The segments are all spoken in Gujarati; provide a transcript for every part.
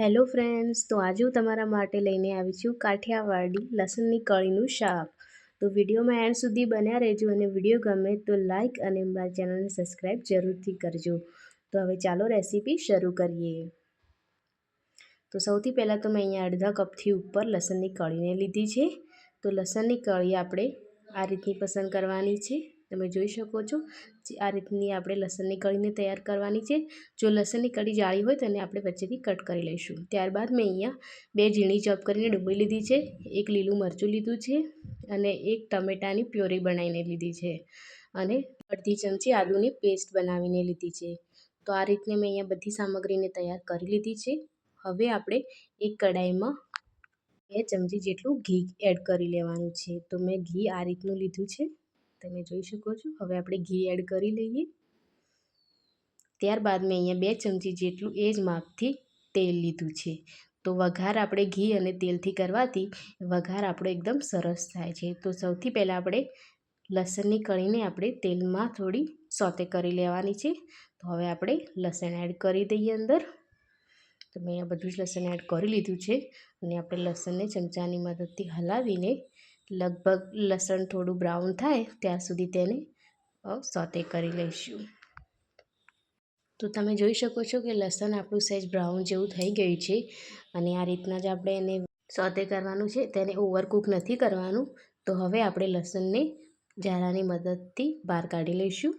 હેલો ફ્રેન્ડ્સ, તો આજે હું તમારા માટે લઈને આવી છું કાઠિયાવાડી લસણની કળીનું શાક. તો વિડીયોમાં એન્ડ સુધી બન્યા રહેજો અને વીડિયો ગમે તો લાઇક અને મારી ચેનલને સબસ્ક્રાઈબ જરૂરથી કરજો. તો હવે ચાલો રેસીપી શરૂ કરીએ. તો સૌથી પહેલાં તો મેં અહીંયા અડધા કપથી ઉપર લસણની કળીને લીધી છે. તો લસણની કળી આપણે આ રીતની પસંદ કરવાની છે. તમે જોઈ શકો છો. આ રીતની આપણે લસણની કળીને તૈયાર કરવાની છે. જો લસણની કળી જાળી હોય તો એને આપણે વચ્ચેથી કટ કરી લઈશું. ત્યારબાદ મેં અહીંયા બે ઝીણી ચોપ કરીને ડુંગળી લીધી છે. એક લીલું મરચું લીધું છે અને એક ટમેટાની પ્યોરી બનાવીને લીધી છે. અને અડધી ચમચી આદુની પેસ્ટ બનાવીને લીધી છે. તો આ રીતને મેં અહીંયા બધી સામગ્રીને તૈયાર કરી લીધી છે. હવે આપણે એક કડાઈમાં બે ચમચી જેટલું ઘી એડ કરી લેવાનું છે. તો મેં ઘી આ રીતનું લીધું છે. તમે જોઈ શકો છો. હવે આપણે ઘી એડ કરી લઈએ. ત્યારબાદ મેં અહીંયા બે ચમચી જેટલું એ જ માપથી તેલ લીધું છે. તો વઘાર આપણે ઘી અને તેલથી કરવાથી વઘાર આપણો એકદમ સરસ થાય છે. તો સૌથી પહેલાં આપણે લસણની કળીને આપણે તેલમાં થોડી સોતે કરી લેવાની છે. તો હવે આપણે લસણ એડ કરી દઈએ અંદર. તો મેં આ બધું જ લસણ એડ કરી લીધું છે. અને આપણે લસણને ચમચાની મદદથી હલાવીને લગભગ લસણ થોડું બ્રાઉન થાય ત્યાં સુધી તેને સોતે કરી લઈશું. તો તમે જોઈ શકો છો કે લસણ આપણું સહેજ બ્રાઉન જેવું થઈ ગયું છે અને આ રીતના જ આપણે એને સોતે કરવાનું છે. તેને ઓવરકૂક નથી કરવાનું, તો હવે આપણે લસણને જારાની મદદથી બહાર કાઢી લઈશું.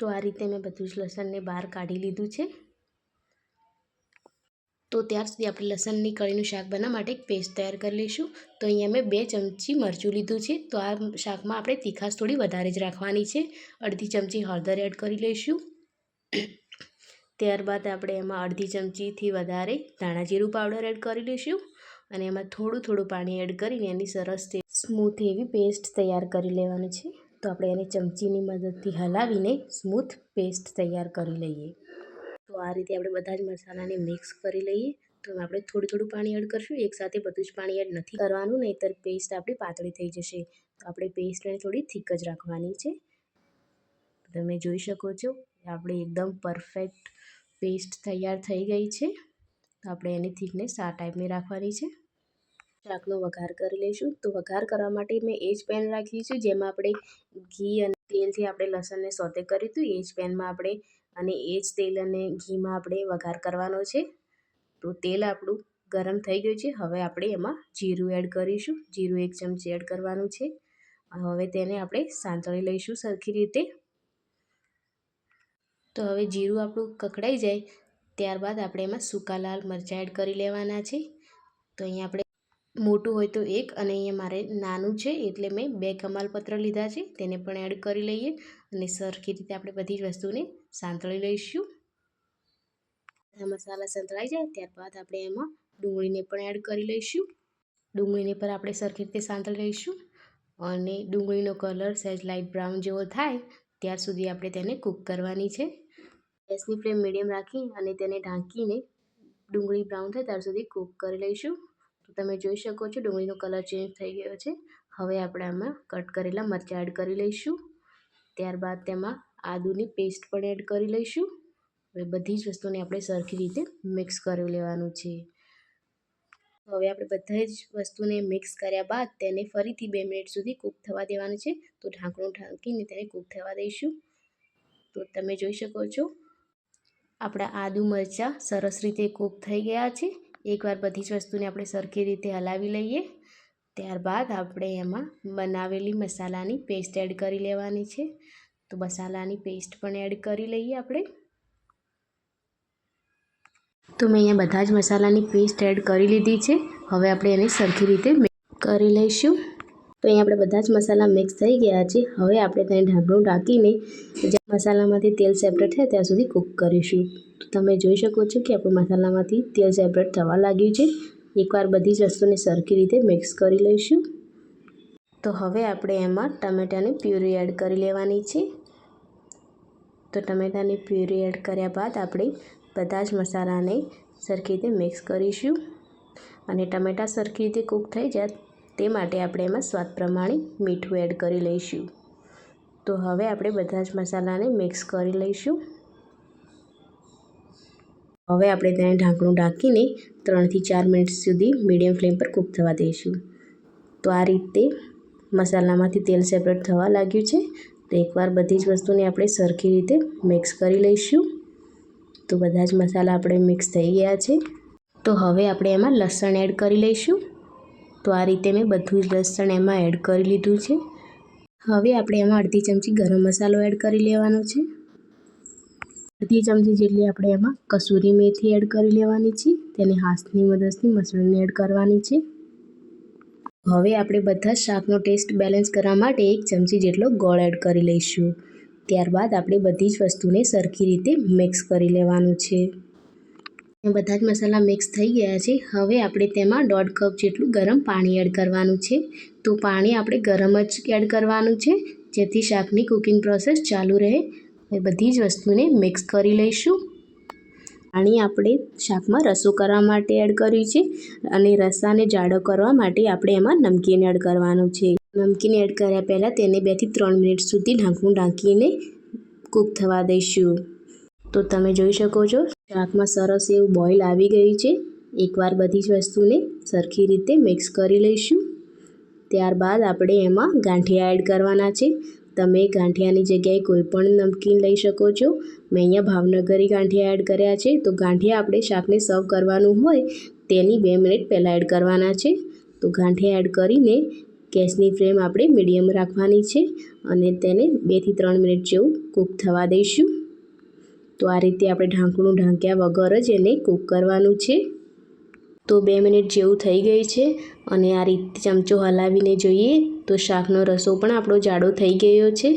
તો આ રીતે મેં બધું જ લસણને બહાર કાઢી લીધું છે. તો ત્યાર સુધી આપણે લસણની કળીનું શાક બનાવવા માટે એક પેસ્ટ તૈયાર કરી લઈશું. તો અહીંયા મેં બે ચમચી મરચું લીધું છે. તો આ શાકમાં આપણે તીખાશ થોડી વધારે જ રાખવાની છે. અડધી ચમચી હળદર એડ કરી લઈશું. ત્યારબાદ આપણે એમાં અડધી ચમચીથી વધારે ધાણા જીરું પાવડર એડ કરી લઈશું. અને એમાં થોડું થોડું પાણી એડ કરીને એની સરસ સ્મૂથ એવી પેસ્ટ તૈયાર કરી લેવાની છે. તો આપણે એને ચમચીની મદદથી હલાવીને સ્મૂથ પેસ્ટ તૈયાર કરી લઈએ. તો આ રીતે આપણે બધા જ મસાલાને મિક્સ કરી લઈએ. તો આપણે થોડું થોડું પાણી એડ કરીશું. એકસાથે બધું જ પાણી એડ નથી કરવાનું, નહીંતર પેસ્ટ આપણી પાતળી થઈ જશે. તો આપણે પેસ્ટને થોડી થીક જ રાખવાની છે. તમે જોઈ શકો છો, આપણે એકદમ પરફેક્ટ પેસ્ટ તૈયાર થઈ ગઈ છે. તો આપણે એની થીકનેસ આ ટાઈપની રાખવાની છે. શાકનો વઘાર કરી લઈશું. તો વઘાર કરવા માટે મેં એ જ પેન રાખ્યું છે, જેમાં આપણે ઘી અને તેલથી આપણે લસણને સોતે કર્યું હતું. એ જ પેનમાં આપણે અને એ જ તેલ અને ઘીમાં આપણે વઘાર કરવાનો છે. તો તેલ આપણું ગરમ થઈ ગયું છે. હવે આપણે એમાં જીરું એડ કરીશું. જીરું એક ચમચી એડ કરવાનું છે. હવે તેને આપણે સાંતળી લઈશું સરખી રીતે. તો હવે જીરું આપણું કકડાઈ જાય. ત્યારબાદ આપણે એમાં સૂકા લાલ મરચાં એડ કરી લેવાના છે. તો અહીંયા આપણે મોટું હોય તો એક અને અહીંયા મારે નાનું છે એટલે મેં બે કમાલપત્ર લીધા છે, તેને પણ એડ કરી લઈએ અને સરખી રીતે આપણે બધી જ વસ્તુને સાંતળી લઈશું. મસાલા સંતળાઈ જાય ત્યારબાદ આપણે એમાં ડુંગળીને પણ એડ કરી લઈશું. ડુંગળીને પણ આપણે સરખી રીતે સાંતળી લઈશું અને ડુંગળીનો કલર સહેજ લાઇટ બ્રાઉન જેવો થાય ત્યાર સુધી આપણે તેને કૂક કરવાની છે. ગેસની ફ્લેમ મીડિયમ રાખી અને તેને ઢાંકીને ડુંગળી બ્રાઉન થાય ત્યાર સુધી કૂક કરી લઈશું. તો તમે જોઈ શકો છો, ડુંગળીનો કલર ચેન્જ થઈ ગયો છે. હવે આપણે આમાં કટ કરેલા મરચાં એડ કરી લઈશું. ત્યારબાદ તેમાં આદુની પેસ્ટ પણ એડ કરી લઈશું. હવે બધી જ વસ્તુને આપણે સરખી રીતે મિક્સ કરી લેવાનું છે. હવે આપણે બધા જ વસ્તુને મિક્સ કર્યા બાદ તેને ફરીથી બે મિનિટ સુધી કૂક થવા દેવાનું છે. તો ઢાંકણું ઢાંકીને તેને કૂક થવા દઈશું. તો તમે જોઈ શકો છો, આપણા આદુ મરચાં સરસ રીતે કૂક થઈ ગયા છે. એકવાર બધી જ વસ્તુને આપણે સરખી રીતે હલાવી લઈએ, ત્યારબાદ આપણે એમાં બનાવેલી મસાલાની પેસ્ટ એડ કરી લેવાની છે. તો મસાલાની પેસ્ટ પણ એડ કરી લઈએ આપણે. તો મેં અહીંયા બધા જ મસાલાની પેસ્ટ એડ કરી લીધી છે. હવે આપણે એને સરખી રીતે કરી લઈશું. તો અહીંયા આપણે બધા જ મસાલા મિક્સ થઈ ગયા છે હવે આપણે તેને ઢાંકણું ઢાંકીને જ્યાં મસાલામાંથી તેલ સેપરેટ થાય ત્યાં સુધી કૂક કરીશું. તો તમે જોઈ શકો છો કે આપણું મસાલામાંથી તેલ સેપરેટ થવા લાગ્યું છે. એકવાર બધી જ વસ્તુને સરખી રીતે મિક્સ કરી લઈશું. તો હવે આપણે એમાં ટમેટાની પ્યુરી એડ કરી લેવાની છે. તો ટમેટાની પ્યુરી એડ કર્યા બાદ આપણે બધા જ મસાલાને સરખી રીતે મિક્સ કરીશું. અને ટમેટાં સરખી રીતે કૂક થઈ જાય તે માટે આપણે એમાં સ્વાદ પ્રમાણે મીઠું એડ કરી લઈશું. તો હવે આપણે બધા જ મસાલાને મિક્સ કરી લઈશું. હવે આપણે તેને ઢાંકણું ઢાંકીને ત્રણથી ચાર મિનિટ સુધી મીડિયમ ફ્લેમ પર કૂક થવા દઈશું. તો આ રીતે મસાલામાંથી તેલ સેપરેટ થવા લાગ્યું છે. તો એકવાર બધી જ વસ્તુને આપણે સરખી રીતે મિક્સ કરી લઈશું. તો બધા જ મસાલા આપણે મિક્સ થઈ ગયા છે. તો હવે આપણે એમાં લસણ એડ કરી લઈશું. તો આ રીતે મેં બધું જ લસણ એમાં એડ કરી લીધું છે. હવે આપણે એમાં અડધી ચમચી ગરમ મસાલો એડ કરી લેવાનો છે. અડધી ચમચી જેટલી આપણે એમાં કસૂરી મેથી એડ કરી લેવાની છે. તેને હાથની મદદથી મસળીને એડ કરવાની છે. હવે આપણે બધા શાકનો ટેસ્ટ બેલેન્સ કરવા માટે એક ચમચી જેટલો ગોળ એડ કરી લઈશું. ત્યારબાદ આપણે બધી જ વસ્તુને સરખી રીતે મિક્સ કરી લેવાનું છે. બધા જ મસાલા મિક્સ થઈ ગયા છે. હવે આપણે તેમાં દોઢ કપ જેટલું ગરમ પાણી એડ કરવાનું છે. તો પાણી આપણે ગરમ જ એડ કરવાનું છે. જેથી શાકની કુકિંગ પ્રોસેસ ચાલુ રહે. બધી જ વસ્તુને મિક્સ કરી લઈશું. પાણી આપણે શાકમાં રસો કરવા માટે એડ કર્યું છે. અને રસાને જાડો કરવા માટે આપણે એમાં નમકીન એડ કરવાનું છે. નમકીન એડ કર્યા પહેલાં તેને બેથી ત્રણ મિનિટ સુધી ઢાંકણું ઢાંકીને કૂક થવા દઈશું. તો તમે જોઈ શકો છો, શાકમાં સરસ એવું બોઇલ આવી ગયું છે. એકવાર બધી જ વસ્તુને સરખી રીતે મિક્સ કરી લઈશું. ત્યારબાદ આપણે એમાં ગાંઠિયા એડ કરવાના છે. તમે ગાંઠિયાની જગ્યાએ કોઈ પણ નમકીન લઈ શકો છો. મેં અહીંયા ભાવનગરી ગાંઠિયા એડ કર્યા છે. તો ગાંઠિયા આપણે શાકને સર્વ કરવાનું હોય, તેની બે મિનિટ પહેલાં એડ કરવાના છે. તો ગાંઠિયા એડ કરીને ગેસની ફ્લેમ આપણે મીડિયમ રાખવાની છે અને તેને બેથી ત્રણ મિનિટ જેવું કૂક થવા દઈશું. તો આ રીતે આપણે ઢાંકણું ઢાંક્યા વગર જ એને કૂક કરવાનું છે. તો બે મિનિટ જેવું થઈ ગઈ છે અને આ રીતે ચમચો હલાવીને જોઈએ તો શાકનો રસો પણ આપણો જાડો થઈ ગયો છે.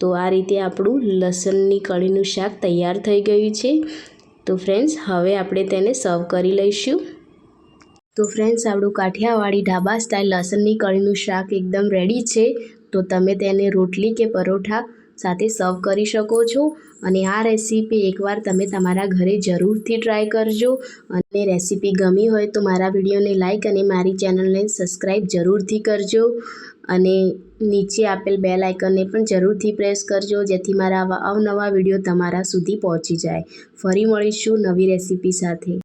તો આ રીતે આપણું લસણની કઢીનું શાક તૈયાર થઈ ગયું છે. તો ફ્રેન્ડ્સ, હવે આપણે તેને સર્વ કરી લઈશું. તો ફ્રેન્ડ્સ, આપણું કાઠિયાવાડી ઢાબા સ્ટાઇલ લસણની કઢીનું શાક એકદમ રેડી છે. તો તમે તેને રોટલી કે પરોઠા સાથે સર્વ કરી શકો છો. અને આ રેસીપી એકવાર તમે તમારા ઘરે જરૂરથી ટ્રાય કરજો. અને રેસીપી ગમી હોય તો મારા વિડીયોને લાઇક અને મારી ચેનલને સબસ્ક્રાઈબ જરૂરથી કરજો. અને નીચે આપેલ બે લાઇકનને પણ જરૂરથી પ્રેસ કરજો, જેથી મારા અવનવા વીડિયો તમારા સુધી પહોંચી જાય. ફરી મળીશું નવી રેસીપી સાથે.